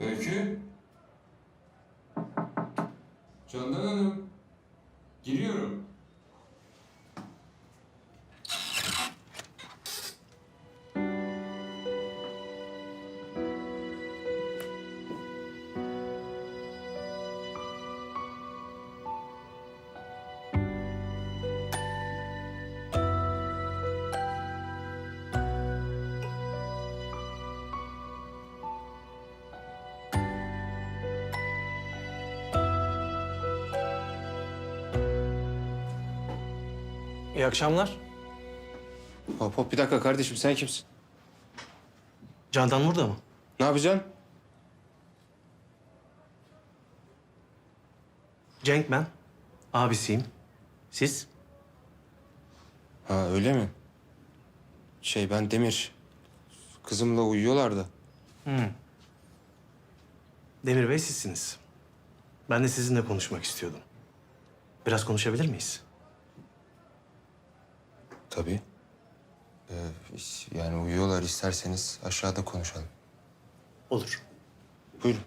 Öykü? Candan Hanım. Giriyorum. İyi akşamlar. Hop hop bir dakika kardeşim sen kimsin? Candan burada mı? Ne yapacaksın? Cenk ben. Abisiyim. Siz? Ha öyle mi? Şey ben Demir. Kızımla uyuyorlar da. Demir Bey sizsiniz. Ben de sizinle konuşmak istiyordum. Biraz konuşabilir miyiz? Tabii. Ee, yani uyuyorlar isterseniz aşağıda konuşalım. Olur. Buyurun.